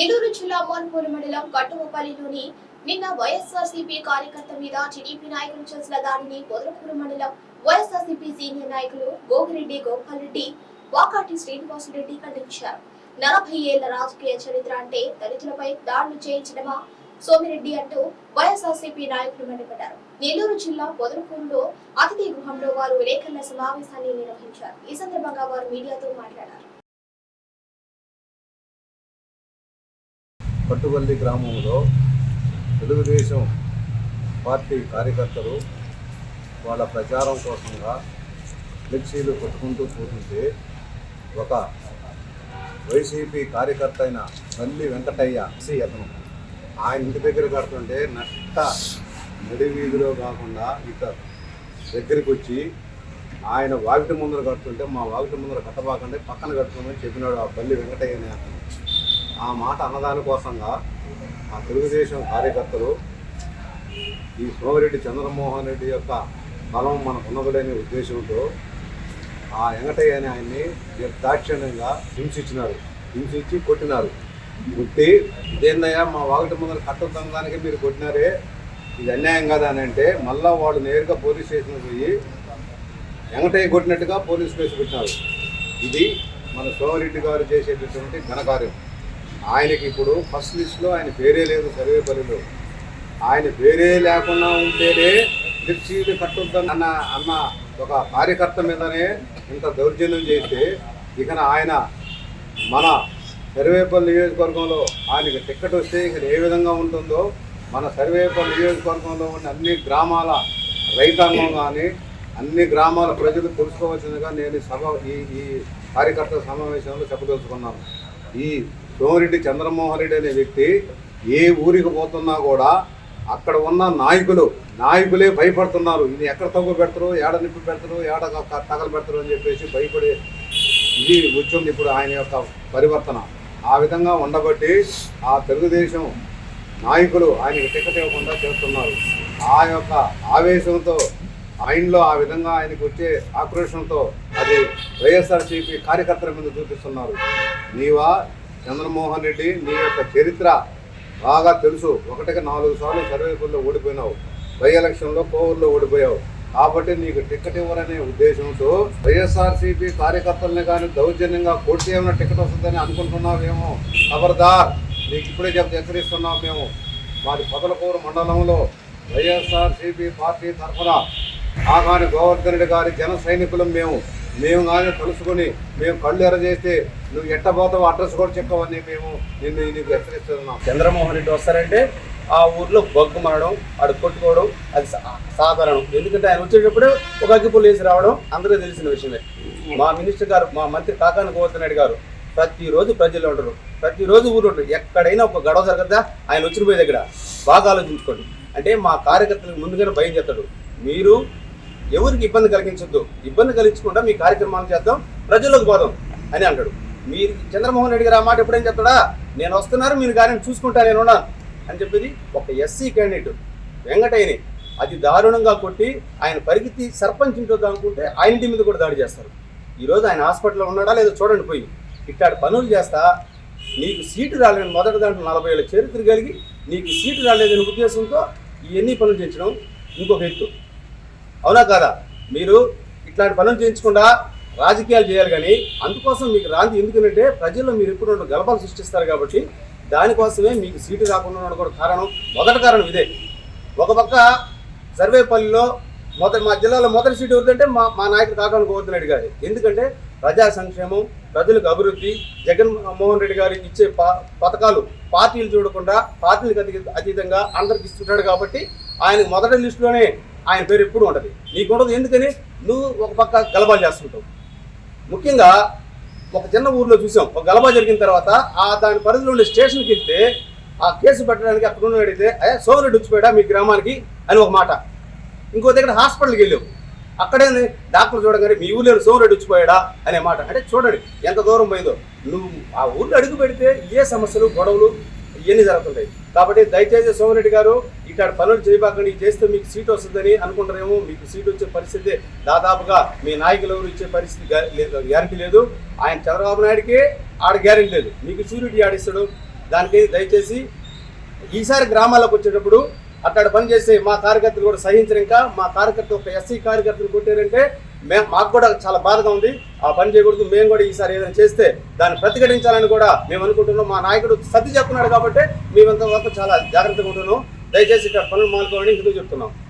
నెల్లూరు జిల్లా మోన్పూర్ మండలం కట్టుమపల్లిలోని నిన్న వైఎస్ఆర్సీపీ కార్యకర్త మీద టీడీపీ నాయకులు చేసిన దాడిని పొదలకూరు మండలం వైఎస్ఆర్సీపీ సీనియర్ నాయకులు గోగిరెడ్డి గోపాల్ రెడ్డి వాకాటి శ్రీనివాసరెడ్డి ఖండించారు. నలభై ఏళ్ళ రాజకీయ చరిత్ర అంటే దళితులపై దాడులు చేయించడమా? సోమిరెడ్డి అంటూ వైఎస్ఆర్సీపీ నాయకులు మండిపడ్డారు. నెల్లూరు జిల్లా పొదలకూరులో అతిథి గృహంలో వారు విలేకరుల సమావేశాన్ని నిర్వహించారు. ఈ సందర్భంగా వారు మీడియాతో మాట్లాడారు. పట్టుబల్లి గ్రామంలో తెలుగుదేశం పార్టీ కార్యకర్తలు వాళ్ళ ప్రచారం కోసంగా ఫ్లెక్సీలు కొట్టుకుంటూ పోతుంటే ఒక వైసీపీ కార్యకర్త అయిన తల్లి వెంకటయ్య సి అతను ఆయన ఇంటి దగ్గర కడుతుంటే నట్ట నడి వీధిలో కాకుండా ఇక దగ్గరికి వచ్చి ఆయన వాకిటి ముందర కడుతుంటే మా వాకిటి ముందర కట్టబాకండి పక్కన కట్టుకోమని చెప్పినాడు ఆ బల్లి వెంకటయ్యనే అతను. ఆ మాట అన్నదాని కోసంగా ఆ తెలుగుదేశం కార్యకర్తలు ఈ సోమిరెడ్డి చంద్రమోహన్ రెడ్డి యొక్క బలం మనకు ఉన్నదులేని ఉద్దేశంతో ఆ వెంకటయ్య అనే ఆయన్ని దాక్షిణ్యంగా హింసించినారు. హింసించి కొట్టినారు. కొట్టి ఇదేందయ్యా మా వాగటి ముందర కట్టడానికి మీరు కొట్టినారే ఇది అన్యాయం కదా అని అంటే మళ్ళా వాళ్ళు నేరుగా పోలీస్ స్టేషన్కి పోయి వెంకటయ్య కొట్టినట్టుగా పోలీస్ కేసు పెట్టినారు. ఇది మన సోమిరెడ్డి గారు చేసేటటువంటి ఘనకార్యం. ఆయనకి ఇప్పుడు ఫస్ట్ లిస్ట్లో ఆయన పేరే లేదు సర్వేపల్లిలో ఆయన పేరే లేకుండా ఉంటేనే లిఫ్ట్ సీట్ కట్టుద్దని అన్న అన్న ఒక కార్యకర్త మీదనే ఇంత దౌర్జన్యం చేస్తే ఇక ఆయన మన సర్వేపల్లి నియోజకవర్గంలో ఆయనకి టిక్కెట్ వస్తే ఇక ఏ విధంగా ఉంటుందో మన సర్వేపల్లి నియోజకవర్గంలో ఉన్న అన్ని గ్రామాల రైతాంగం కానీ అన్ని గ్రామాల ప్రజలు తెలుసుకోవాల్సిందిగా నేను సభ ఈ ఈ కార్యకర్తల సమావేశంలో చెప్పదలుచుకున్నాను. ఈ సోమిరెడ్డి చంద్రమోహన్ రెడ్డి అనే వ్యక్తి ఏ ఊరికి పోతున్నా కూడా అక్కడ ఉన్న నాయకులు నాయకులే భయపడుతున్నారు. ఇది ఎక్కడ తగ్గు పెడతారు ఏడ నిప్పు పెడతారు ఏడ తగలు పెడతారు అని చెప్పేసి భయపడే ఇది వచ్చింది ఇప్పుడు ఆయన యొక్క పరివర్తన. ఆ విధంగా ఉండబట్టి ఆ తెలుగుదేశం నాయకులు ఆయనకి టికెట్ ఇవ్వకుండా చేస్తున్నారు. ఆ యొక్క ఆవేశంతో ఆయనలో ఆ విధంగా ఆయనకు వచ్చే ఆక్రోషంతో అది వైఎస్ఆర్సీపీ కార్యకర్తల మీద చూపిస్తున్నారు. నీవా చంద్రమోహన్ రెడ్డి నీ యొక్క చరిత్ర బాగా తెలుసు. ఒకటికి నాలుగు సార్లు సర్వేకుల్లో ఓడిపోయినావు. బై ఎలక్షన్లో కోవూరులో ఓడిపోయావు. కాబట్టి నీకు టికెట్ ఇవ్వరనే ఉద్దేశంతో వైఎస్ఆర్సీపీ కార్యకర్తల్ని కానీ దౌర్జన్యంగా కొడితే ఏమైనా టికెట్ వస్తుందని అనుకుంటున్నావేమో? ఖబర్దార్. నీకు ఇప్పుడే చెప్తే హెచ్చరిస్తున్నాం మేము. మాది పొదలకూరు మండలంలో వైఎస్ఆర్సీపీ పార్టీ తరఫున ఆగాని గోవర్ధన్ రెడ్డి గారి జన సైనికులం మేము. మేము కానీ కలుసుకొని మేము కళ్ళు ఎర్ర చేస్తే నువ్వు ఎట్టబోతావు అడ్రస్ కూడా చెప్పవని మేము నిన్ను నీకు హెచ్చరిస్తున్నాం. చంద్రమోహన్ రెడ్డి వస్తారంటే ఆ ఊర్లో బొగ్గు మనడం ఆడు కొట్టుకోవడం అది సాధారణం. ఎందుకంటే ఆయన వచ్చేటప్పుడు ఒక అగ్గిపుల్ వేసి రావడం అందరూ తెలిసిన విషయమే. మా మినిస్టర్ గారు మా మంత్రి కాకాని గోవర్ధన్ గారు ప్రతిరోజు ప్రజలు ఉంటారు. ప్రతిరోజు ఊరు ఉంటారు. ఎక్కడైనా ఒక గడవ జరగద్దా? ఆయన వచ్చిన పోయే దగ్గర. బాగా ఆలోచించుకోండి. అంటే మా కార్యకర్తలకు ముందుగానే భయం చేస్తాడు. మీరు ఎవరికి ఇబ్బంది కలిగించొద్దు. ఇబ్బంది కలిగించకుండా మీ కార్యక్రమాలు చేద్దాం ప్రజల్లోకి పోదాం అని అంటాడు. మీరు చంద్రమోహన్ రెడ్డి గారు ఆ మాట ఎప్పుడేం చెప్తాడా? నేను వస్తున్నారు మీరు కానీ చూసుకుంటా నేను అని చెప్పేది ఒక ఎస్సీ క్యాండిడేట్ వెంకటయ్యని. అది దారుణంగా కొట్టి ఆయన పరిగెత్తి సర్పంచ్ ఇంట్లో అనుకుంటే ఆయన ఇంటి మీద కూడా దాడి చేస్తారు. ఈరోజు ఆయన హాస్పిటల్లో ఉన్నాడా లేదో చూడండి పోయి. ఇక్కడ పనులు చేస్తా నీకు సీటు రాలేని మొదటి దాంట్లో నలభై ఏళ్ళ చరిత్ర కలిగి నీకు సీటు రాలేదనే ఉద్దేశంతో ఇవన్నీ పనులు చేయించడం ఇంకొక ఎత్తు. అవునా కాదా? మీరు ఇట్లాంటి పనులు చేయించకుండా రాజకీయాలు చేయాలి కానీ అందుకోసం మీకు రాంతి ఎందుకంటే ప్రజల్లో మీరు ఎప్పుడు రెండు గలపాలు సృష్టిస్తారు కాబట్టి దానికోసమే మీకు సీటు రాకుండా ఉండడం కూడా కారణం మొదటి కారణం ఇదే. ఒక పక్క సర్వేపల్లిలో మొదటి మా జిల్లాలో మొదటి సీటు ఎవరిదంటే మా మా నాయకుడు కాకాని గోవర్ధన్ రెడ్డి గారి. ఎందుకంటే ప్రజా సంక్షేమం ప్రజలకు అభివృద్ధి జగన్మోహన్ రెడ్డి గారు ఇచ్చే పథకాలు పార్టీలు చూడకుండా పార్టీలకు అతీతంగా అందరికి ఇస్తుంటాడు కాబట్టి ఆయన మొదటి లిస్టులోనే ఆయన పేరు ఎప్పుడు ఉంటుంది నీకు ఉండదు. ఎందుకని? నువ్వు ఒక పక్క గలబాలు చేస్తుంటావు. ముఖ్యంగా ఒక చిన్న ఊర్లో చూసాం. ఒక గలబా జరిగిన తర్వాత ఆ దాని పరిధిలో ఉండే స్టేషన్కి వెళ్తే ఆ కేసు పెట్టడానికి అక్కడ ఉన్న అడిగితే అయ్యా సోమరెడ్డి వచ్చిపోయాడా మీ గ్రామానికి? అని ఒక మాట. ఇంకో దగ్గర హాస్పిటల్కి వెళ్ళావు అక్కడే డాక్టర్ చూడగానే మీ ఊళ్ళో సోమరెడ్డి వచ్చిపోయాడా అనే మాట. అంటే చూడండి ఎంత దూరం పోయిందో. నువ్వు ఆ ఊళ్ళో అడుగు పెడితే ఏ సమస్యలు గొడవలు ఇవన్నీ జరుగుతుంటాయి. కాబట్టి దయచేసి సోమరెడ్డి గారు ఇక్కడ పనులు చేయబాకండి చేస్తే మీకు సీట్ వస్తుందని అనుకుంటారేమో మీకు సీట్ వచ్చే పరిస్థితి దాదాపుగా మీ నాయకులు ఎవరు ఇచ్చే పరిస్థితి గ్యారంటీ లేదు. ఆయన చంద్రబాబు నాయుడికి ఆడ గ్యారంటీ లేదు. మీకు షూరిటీ ఆడిస్తాడు దానికి దయచేసి ఈసారి గ్రామాలకు వచ్చేటప్పుడు అక్కడ పనిచేసే మా కార్యకర్తలు కూడా సహించరు ఇంకా. మా కార్యకర్త ఒక ఎస్సీ కార్యకర్తలు కొట్టారంటే మే మాకు కూడా చాలా బాధగా ఉంది. ఆ పని చేయకూడదు. మేము కూడా ఈసారి ఏదైనా చేస్తే దాన్ని ప్రతిఘటించాలని కూడా మేము అనుకుంటున్నాం. మా నాయకుడు సర్ది చెప్తున్నాడు కాబట్టి మేమంతా వరకు చాలా జాగ్రత్తగా ఉంటున్నాం. దయచేసి ఇక్కడ పనులు మానుకోవాలని హిందూ చెప్తున్నాం?